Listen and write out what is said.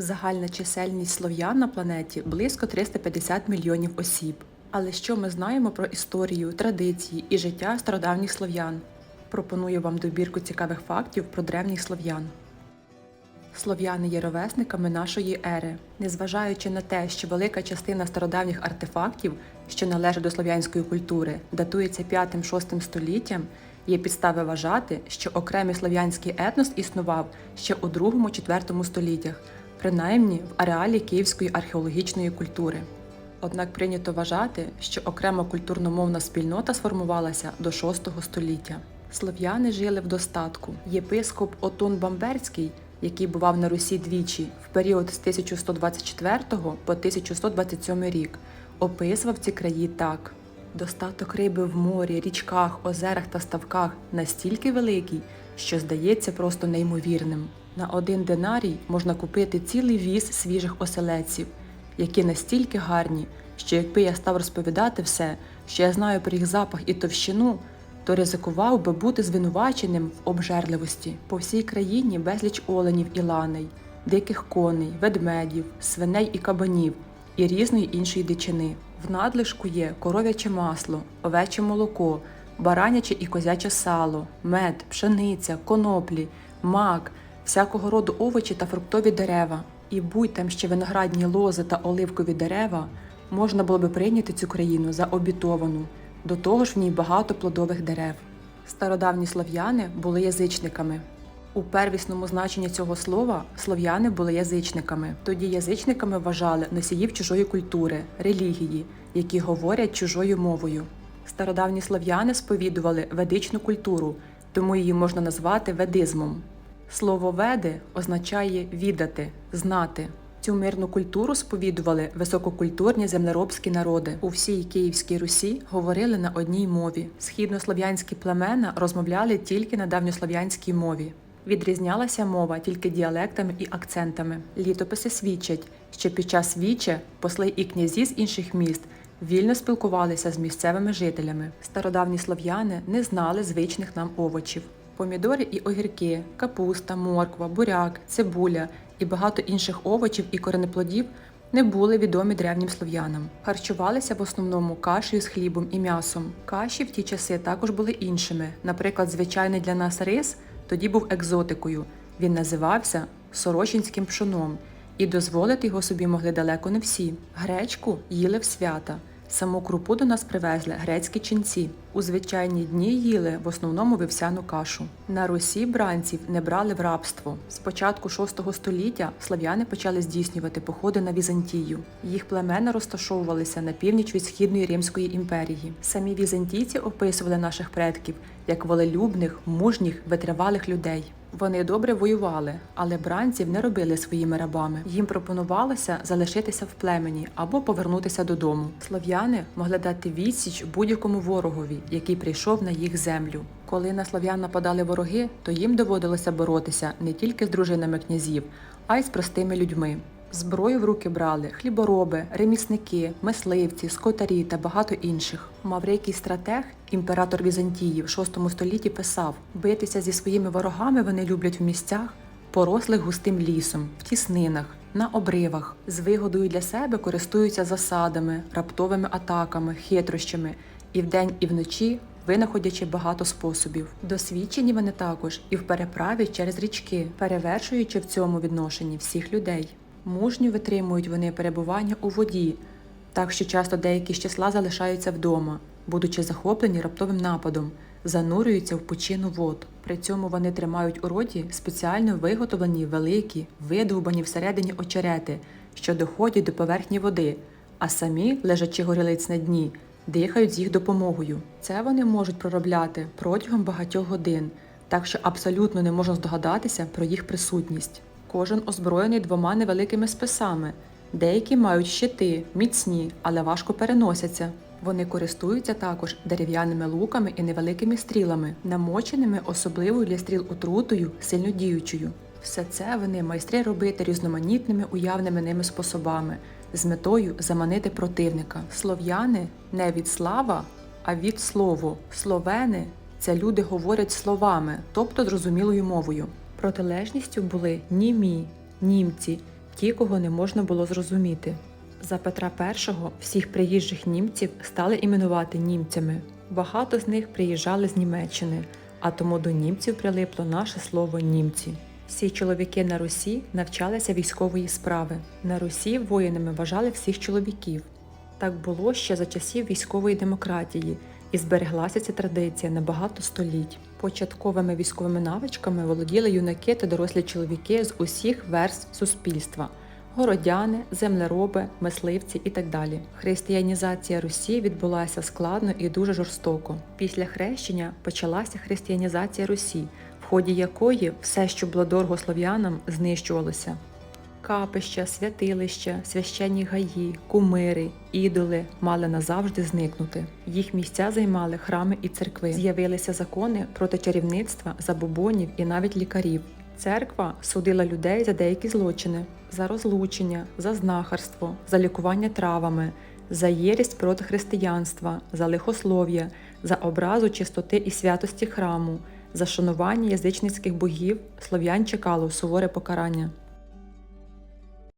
Загальна чисельність слов'ян на планеті близько 350 мільйонів осіб. Але що ми знаємо про історію, традиції і життя стародавніх слов'ян? Пропоную вам добірку цікавих фактів про древніх слов'ян. Слов'яни є ровесниками нашої ери, незважаючи на те, що велика частина стародавніх артефактів, що належать до слов'янської культури, датується 5-6 століттям, є підстави вважати, що окремий слов'янський етнос існував ще у 2-4 століттях, принаймні в ареалі Київської археологічної культури. Однак прийнято вважати, що окрема культурно-мовна спільнота сформувалася до VI століття. Слов'яни жили в достатку. Єпископ Отун Бамберський, який бував на Русі двічі в період з 1124 по 1127 рік, описував ці краї так: достаток риби в морі, річках, озерах та ставках настільки великий, що здається просто неймовірним. На один динарій можна купити цілий віз свіжих оселедців, які настільки гарні, що якби я став розповідати все, що я знаю про їх запах і товщину, то ризикував би бути звинуваченим в обжерливості. По всій країні безліч оленів і ланей, диких коней, ведмедів, свиней і кабанів і різної іншої дичини. В надлишку є коров'яче масло, овече молоко, бараняче і козяче сало, мед, пшениця, коноплі, мак, всякого роду овочі та фруктові дерева. І будь там ще виноградні лози та оливкові дерева, можна було би прийняти цю країну за обітовану. До того ж в ній багато плодових дерев. Стародавні слов'яни були язичниками. У первісному значенні цього слова слов'яни були язичниками. Тоді язичниками вважали носіїв чужої культури, релігії, які говорять чужою мовою. Стародавні слов'яни сповідували ведичну культуру, тому її можна назвати ведизмом. Слово веди означає відати, знати. Цю мирну культуру сповідували висококультурні землеробські народи. У всій Київській Русі говорили на одній мові. Східнослов'янські племена розмовляли тільки на давньослов'янській мові. Відрізнялася мова тільки діалектами і акцентами. Літописи свідчать, що під час віче посли і князі з інших міст вільно спілкувалися з місцевими жителями. Стародавні слов'яни не знали звичних нам овочів. Помідори і огірки, капуста, морква, буряк, цибуля і багато інших овочів і коренеплодів не були відомі древнім слов'янам. Харчувалися в основному кашею з хлібом і м'ясом. Каші в ті часи також були іншими. Наприклад, звичайний для нас рис тоді був екзотикою. Він називався сорочинським пшоном, і дозволити його собі могли далеко не всі. Гречку їли в свята. Саму крупу до нас привезли грецькі ченці. У звичайні дні їли в основному вівсяну кашу. На Русі бранців не брали в рабство. З початку VI століття слав'яни почали здійснювати походи на Візантію. Їх племена розташовувалися на північ від східної Римської імперії. Самі візантійці описували наших предків як волелюбних, мужніх, витривалих людей. Вони добре воювали, але бранців не робили своїми рабами. Їм пропонувалося залишитися в племені або повернутися додому. Слов'яни могли дати відсіч будь-якому ворогові, який прийшов на їх землю. Коли на слов'ян нападали вороги, то їм доводилося боротися не тільки з дружинами князів, а й з простими людьми. Зброю в руки брали хлібороби, ремісники, мисливці, скотарі та багато інших. Маврейкий стратег, імператор Візантії в VI столітті писав: битися зі своїми ворогами вони люблять в місцях, порослих густим лісом, в тіснинах, на обривах. З вигодою для себе користуються засадами, раптовими атаками, хитрощами і вдень, і вночі. Винаходячи багато способів. Досвідчені вони також і в переправі через річки, перевершуючи в цьому відношенні всіх людей. Мужньо витримують вони перебування у воді, так що часто деякі з числа залишаються вдома, будучи захоплені раптовим нападом, занурюються в пучину вод. При цьому вони тримають у роті спеціально виготовлені великі, видовбані всередині очерети, що доходять до поверхні води, а самі, лежачи горілиць на дні, дихають з їх допомогою. Це вони можуть проробляти протягом багатьох годин, так що абсолютно не можна здогадатися про їх присутність. Кожен озброєний двома невеликими списами. Деякі мають щити, міцні, але важко переносяться. Вони користуються також дерев'яними луками і невеликими стрілами, намоченими особливою для стріл отрутою, сильно діючою. Все це вони майстри робити різноманітними уявними ними способами з метою заманити противника. Слов'яни не від слава, а від слову. Словени це люди говорять словами, тобто зрозумілою мовою. Протилежністю були німі, німці, ті, кого не можна було зрозуміти. За Петра І всіх приїжджих німців стали іменувати німцями. Багато з них приїжджали з Німеччини, а тому до німців прилипло наше слово німці. Всі чоловіки на Русі навчалися військової справи. На Русі воїнами вважали всіх чоловіків. Так було ще за часів військової демократії, і збереглася ця традиція на багато століть. Початковими військовими навичками володіли юнаки та дорослі чоловіки з усіх верств суспільства городяни, землероби, мисливці і так далі. Християнізація Русі відбулася складно і дуже жорстоко. Після хрещення почалася християнізація Русі, в ході якої все, що було дорого слов'янам, знищувалося. Капища, святилища, священні гаї, кумири, ідоли мали назавжди зникнути. Їх місця займали храми і церкви. З'явилися закони проти чарівництва, забобонів і навіть лікарів. Церква судила людей за деякі злочини: за розлучення, за знахарство, за лікування травами, за єрість проти християнства, за лихослов'я, за образу чистоти і святості храму, за шанування язичницьких богів слов'ян чекало суворе покарання.